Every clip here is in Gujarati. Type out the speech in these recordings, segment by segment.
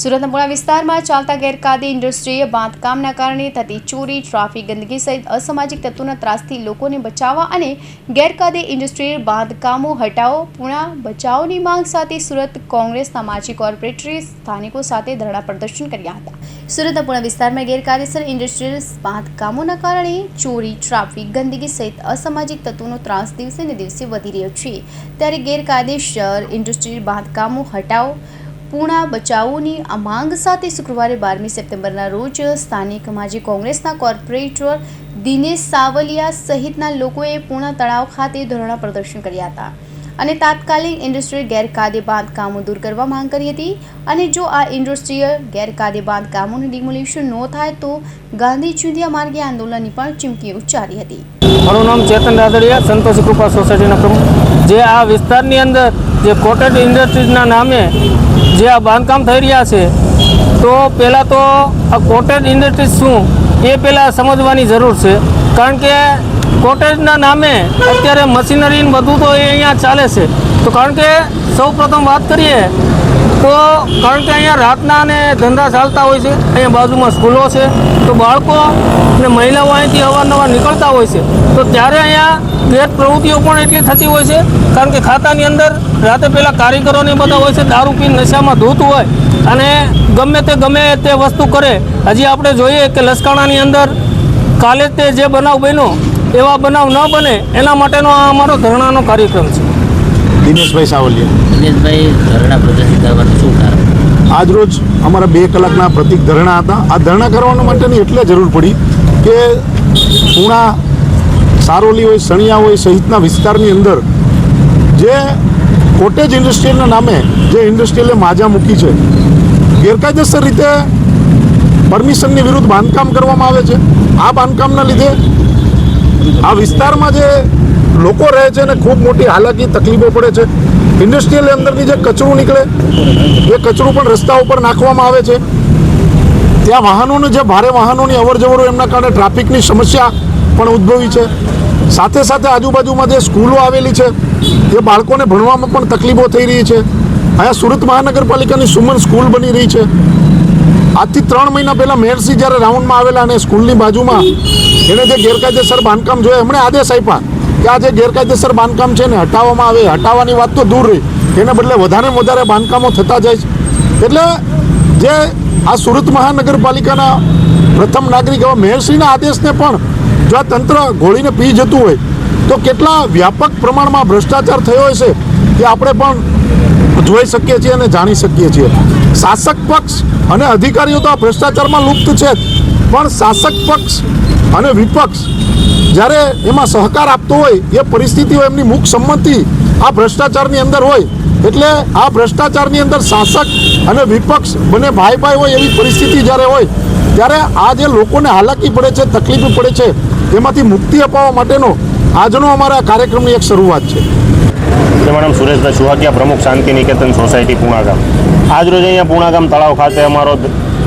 સુરતના પુણા વિસ્તારમાં ચાલતા ગેરકાયદે ઇન્ડસ્ટ્રીય બાંધકામના કારણે થતી ચોરી, ટ્રાફિક ગંદકી સહિત અસામાજિક તત્વોના ત્રાસથી લોકોને બચાવવા અને ગેરકાયદે ઇન્ડસ્ટ્રીયલ બાંધકામો હટાવો, પુણા બચાવની માંગ સાથે સુરત કોંગ્રેસના માજી કોર્પોરેટરી સ્થાનિકો સાથે ધરણા પ્રદર્શન કર્યા હતા. સુરતના પુણા વિસ્તારમાં ગેરકાયદેસર ઇન્ડસ્ટ્રીયલ બાંધકામોના કારણે ચોરી, ટ્રાફિક ગંદકી સહિત અસામાજિક તત્વોનો ત્રાસ દિવસે ને દિવસે વધી રહ્યો છે. ત્યારે ગેરકાયદેસર ઇન્ડસ્ટ્રીયલ બાંધકામો હટાવો પૂણા બચાવોની આ માંગ સાથે શુક્રવારે બારમી સપ્ટેમ્બરના રોજ સ્થાનિક માજી કોંગ્રેસના કોર્પોરેટર દિનેશ સાવલિયા સહિતના લોકોએ પૂણા તળાવ ખાતે ધરણા પ્રદર્શન કર્યા હતા અને તાત્કાલિક ઇન્ડસ્ટ્રીયલ ગેરકાયદે બાંધકામો દૂર કરવા માંગ કરી હતી અને જો આ ઇન્ડસ્ટ્રીયલ ગેરકાયદે બાંધકામોનું ડિમોલિશન ન થાય તો ગાંધી ચુંધિયા માર્ગે આંદોલનની પણ ચીમકી ઉચ્ચારી હતી. મારું નામ ચેતન રાદડિયા, સંતોષ કૃપા સોસાયટીના પ્રમુખ. જે આ વિસ્તારની અંદર જે કોટેડ ઇન્ડસ્ટ્રીઝના નામે જે આ બાંધકામ થઈ રહ્યા છે, તો પહેલાં તો આ કોટેજ ઇન્ડસ્ટ્રીઝ શું, એ પહેલાં સમજવાની જરૂર છે. કારણ કે કોટેજના નામે અત્યારે મશીનરી બધું તો એ અહીંયા ચાલે છે. તો કારણ કે સૌ પ્રથમ વાત કરીએ, તો કારણ કે અહીંયા રાતના અને ધંધા ચાલતા હોય છે, અહીંયા બાજુમાં સ્કૂલો છે, તો બાળકો અને મહિલાઓ અહીંથી અવારનવાર નીકળતા હોય છે. તો ત્યારે અહીંયા ગેર પ્રવૃત્તિઓ પણ એટલી થતી હોય છે કારણ કે ખાતાની અંદર રાતે પહેલાં કારીગરોને બધા હોય છે દારૂ પી નશામાં ધૂત હોય અને ગમે તે ગમે તે વસ્તુ કરે. હજી આપણે જોઈએ કે લસકાણાની અંદર કાલે તે જે બનાવ બન્યો એવા બનાવ ન બને એના માટેનો આ અમારો ધરણાનો કાર્યક્રમ છે. દિનેશભાઈ સાવલિયા. દિનેશભાઈ ધરણા પ્રદર્શિત કરવાનું શું કારણ? આજરોજ અમારા બે કલાકના પ્રતિક ધરણા હતા. આ ધરણા કરવા માટેની એટલે જરૂર પડી કે પૂણા સારોલી હોય, સણિયા હોય, સહિતના વિસ્તારની અંદર જે કોટેજ ઇન્ડસ્ટ્રીયલના નામે જે ઇન્ડસ્ટ્રીયલે માજા મૂકી છે, ગેરકાયદેસર રીતે પરમિશનની વિરુદ્ધ બાંધકામ કરવામાં આવે છે. આ બાંધકામના લીધે આ વિસ્તારમાં જે લોકો રહે છે ને ખૂબ મોટી હાલાકી, તકલીફો પડે છે ઇન્ડસ્ટ્રીયલ અંદરથી જે કચરું નીકળે, એ કચરું પણ રસ્તા ઉપર નાખવામાં આવે છે. ત્યાં વાહનોને જે ભારે વાહનોની અવર જવર એમના કારણે ટ્રાફિકની સમસ્યા પણ ઉદ્ભવી છે. સાથે સાથે આજુબાજુમાં જે સ્કૂલો આવેલી છે, એ બાળકોને ભણવામાં પણ તકલીફો થઈ રહી છે. અહીંયા સુરત મહાનગરપાલિકાની સુમન સ્કૂલ બની રહી છે. આજથી ત્રણ મહિના પહેલાં મેયરસી જ્યારે રાઉન્ડમાં આવેલા અને સ્કૂલની બાજુમાં એને જે ગેરકાયદેસર બાંધકામ જોયા, એમણે આદેશ આપ્યા કે આ જે ગેરકાયદેસર બાંધકામ છે ને હટાવવામાં આવે. હટાવવાની વાત તો દૂર રહી. એને બદલે વધારે વધારે બાંધકામો થતા જાય છે. એટલે જે આ સુરત મહાનગરપાલિકાના પ્રથમ નાગરિક એવા મેયરશ્રીના આદેશને પણ જો આ તંત્ર ઘોળીને પી જતું હોય, તો કેટલા વ્યાપક પ્રમાણમાં ભ્રષ્ટાચાર થયો હશે એ આપણે પણ જોઈ શકીએ છીએ અને જાણી શકીએ છીએ. શાસક પક્ષ અને અધિકારીઓ તો આ ભ્રષ્ટાચારમાં લુપ્ત છે જ, પણ શાસક પક્ષ અને વિપક્ષ જ્યારે એમાં સહકાર આપતો હોય, એ પરિસ્થિતિઓ એમની મુખ સંમતિ આ ભ્રષ્ટાચારની અંદર હોય, એટલે આ ભ્રષ્ટાચારની અંદર શાસક અને વિપક્ષ બંને ભાઈ ભાઈ હોય એવી પરિસ્થિતિ જ્યારે હોય, ત્યારે આ જે લોકોને હાલાકી પડે છે, તકલીફ પડે છે એમાંથી મુક્તિ અપાવવા માટેનો આજનો અમારા કાર્યક્રમની એક શરૂઆત છે. મેડમ સુરેશભાઈ સુહાગિયા, પ્રમુખ શાંતિ નિકેતન સોસાયટી, પૂણાગામ. આજ રોજ અહીંયા પૂણાગામ તળાવ ખાતે અમારો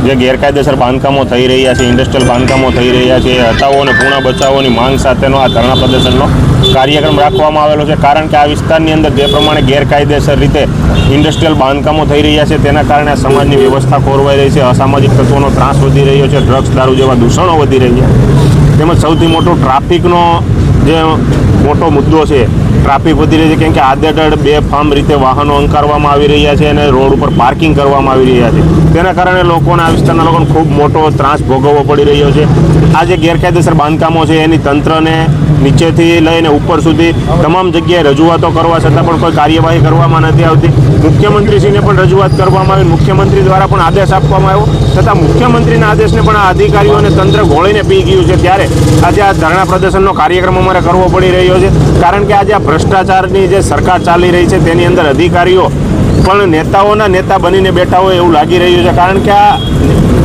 જે ગેરકાયદેસર બાંધકામો થઈ રહ્યા છે ઇન્ડસ્ટ્રીયલ બાંધકામો થઈ રહ્યા છે એ હટાવો અને પૂણા બચાવોની માંગ સાથેનો આ ધરણા પ્રદર્શનનો કાર્યક્રમ રાખવામાં આવેલો છે. કારણ કે આ વિસ્તારની અંદર જે પ્રમાણે ગેરકાયદેસર રીતે ઇન્ડસ્ટ્રીયલ બાંધકામો થઈ રહ્યા છે, તેના કારણે સમાજની વ્યવસ્થા ખોરવાઈ રહી છે, અસામાજિક તત્વોનો ત્રાસ વધી રહ્યો છે ડ્રગ્સ દારૂ જેવા દૂષણો વધી રહ્યા છે. તેમજ સૌથી મોટો ટ્રાફિકનો જે મોટો મુદ્દો છે, ટ્રાફિક વધી રહી છે, કેમ કે આદેડડ બે ફાર્મ રીતે વાહનો અંકારવામાં આવી રહ્યા છે અને રોડ ઉપર પાર્કિંગ કરવામાં આવી રહ્યા છે. તેના કારણે લોકોને આ વિસ્તારના લોકોને ખૂબ મોટો ત્રાસ ભોગવવો પડી રહ્યો છે. આ જે ગેરકાયદેસર બાંધકામો છે, એની તંત્રને નીચેથી લઈને ઉપર સુધી તમામ જગ્યાએ રજૂઆતો કરવા છતાં પણ કોઈ કાર્યવાહી કરવામાં નથી આવતી. મુખ્યમંત્રીશ્રીને પણ રજૂઆત કરવામાં આવી. મુખ્યમંત્રી દ્વારા પણ આદેશ આપવામાં આવ્યો. છતાં મુખ્યમંત્રીના આદેશને પણ આ અધિકારીઓ અને તંત્ર ઘોળીને પી ગયું છે. ત્યારે આજે આ ધરણા પ્રદર્શનનો કાર્યક્રમ અમારે કરવો પડી રહ્યો છે. કારણ કે આજે આ ભ્રષ્ટાચારની જે સરકાર ચાલી રહી છે, તેની અંદર અધિકારીઓ પણ નેતાઓના નેતા બનીને બેઠા હોય એવું લાગી રહ્યું છે. કારણ કે આ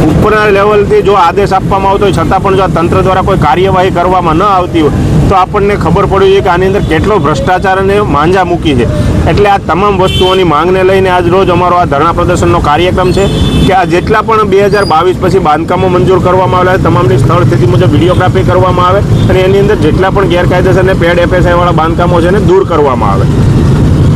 ઉપરના લેવલથી જો આદેશ આપવામાં આવતો હોય, છતાં પણ જો આ તંત્ર દ્વારા કોઈ કાર્યવાહી કરવામાં ન આવતી હોય તો આપણને ખબર પડી છે કે આની અંદર કેટલો ભ્રષ્ટાચાર અને માંજા મૂકી છે. એટલે આ તમામ વસ્તુઓની માંગને લઈને આજ રોજ અમારો આ ધરણા પ્રદર્શનનો કાર્યક્રમ છે કે આ જેટલા પણ બે હજાર બાવીસ પછી બાંધકામો મંજૂર કરવામાં આવેલા તમામની સ્થળ સ્થિતિ મુજબ વિડીયોગ્રાફી કરવામાં આવે અને એની અંદર જેટલા પણ ગેરકાયદેસર અને પેડ એફએસઆઈવાળા બાંધકામો છે એને દૂર કરવામાં આવે.